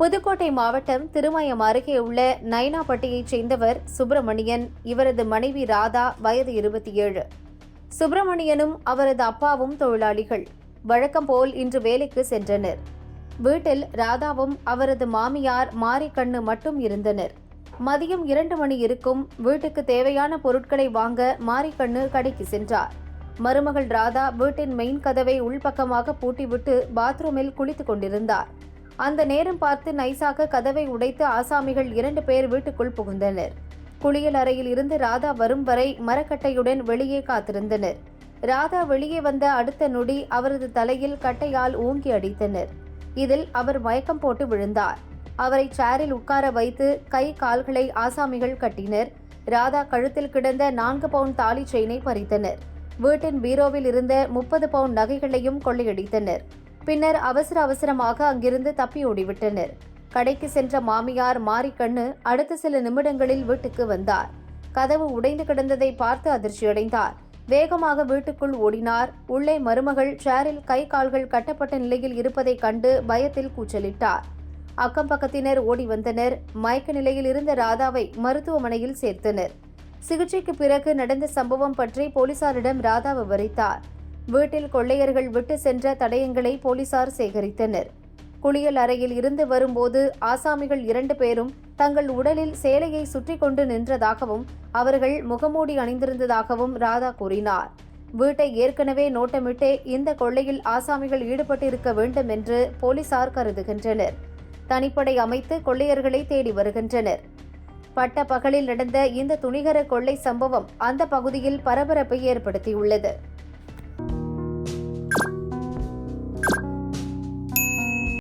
புதுக்கோட்டை மாவட்டம் திருமயம் அருகே உள்ள நைனாப்பட்டியைச் சேர்ந்தவர் சுப்பிரமணியன். இவரது மனைவி ராதா வயது இருபத்தி ஏழு. சுப்பிரமணியனும் அவரது அப்பாவும் தொழிலாளிகள். வழக்கம் போல் இன்று வேலைக்கு சென்றனர். வீட்டில் ராதாவும் அவரது மாமியார் மாரிக்கண்ணு மட்டும் இருந்தனர். மதியம் இரண்டு மணி இருக்கும் வீட்டுக்கு தேவையான பொருட்களை வாங்க மாரிக்கண்ணு கடைக்கு சென்றார். மருமகள் ராதா வீட்டின் மெயின் கதவை உள்பக்கமாக பூட்டிவிட்டு பாத்ரூமில் குளித்துக் கொண்டிருந்தார். அந்த நேரம் பார்த்து நைசாக கதவை உடைத்து ஆசாமிகள் இரண்டு பேர் வீட்டுக்குள் புகுந்தனர். குளியல் அறையில் இருந்து ராதா வரும் வரை மரக்கட்டையுடன் வெளியே காத்திருந்தனர். ராதா வெளியே வந்த அடுத்த நொடி அவரது தலையில் கட்டையால் ஊங்கி அடித்தனர். இதில் அவர் மயக்கம் போட்டு விழுந்தார். அவரை சேரில் உட்கார வைத்து கை கால்களை ஆசாமிகள் கட்டினர். ராதா கழுத்தில் கிடந்த நான்கு பவுண்ட் தாலி செயினை பறித்தனர். வீட்டின் பீரோவில் இருந்த முப்பது பவுண்ட் நகைகளையும் கொள்ளையடித்தனர். பின்னர் அவசர அவசரமாக அங்கிருந்து தப்பி ஓடிவிட்டனர். கடைக்கு சென்ற மாமியார் மாரிக்கண்ணு அடுத்த சில நிமிடங்களில் வீட்டுக்கு வந்தார். கதவு உடைந்து கிடந்ததை பார்த்து அதிர்ச்சியடைந்தார். வேகமாக வீட்டுக்குள் ஓடினார். உள்ளே மருமகள் சேரில் கை கால்கள் கட்டப்பட்ட நிலையில் இருப்பதைக் கண்டு பயத்தில் கூச்சலிட்டார். அக்கம் பக்கத்தினர் ஓடி வந்தனர். மயக்க நிலையில் இருந்த ராதாவை மருத்துவமனையில் சேர்த்தனர். சிகிச்சைக்கு பிறகு நடந்த சம்பவம் பற்றி போலீசாரிடம் ராதா விவரித்தார். வீட்டில் கொள்ளையர்கள் விட்டு சென்ற தடயங்களை போலீசார் சேகரித்தனர். குளியல் அறையில் இருந்து வரும்போது ஆசாமிகள் இரண்டு பேரும் தங்கள் உடலில் சேலையை சுற்றி கொண்டு நின்றதாகவும் அவர்கள் முகமூடி அணிந்திருந்ததாகவும் ராதா கூறினார். வீட்டை ஏற்கனவே நோட்டமிட்டே இந்த கொள்ளையில் ஆசாமிகள் ஈடுபட்டிருக்க வேண்டும் என்று போலீசார் கருதுகின்றனர். தனிப்படை அமைத்து கொள்ளையர்களை தேடி வருகின்றனர். பட்ட பகலில் நடந்த இந்த துணிகர கொள்ளை சம்பவம் அந்த பகுதியில் பரபரப்பை ஏற்படுத்தியுள்ளது.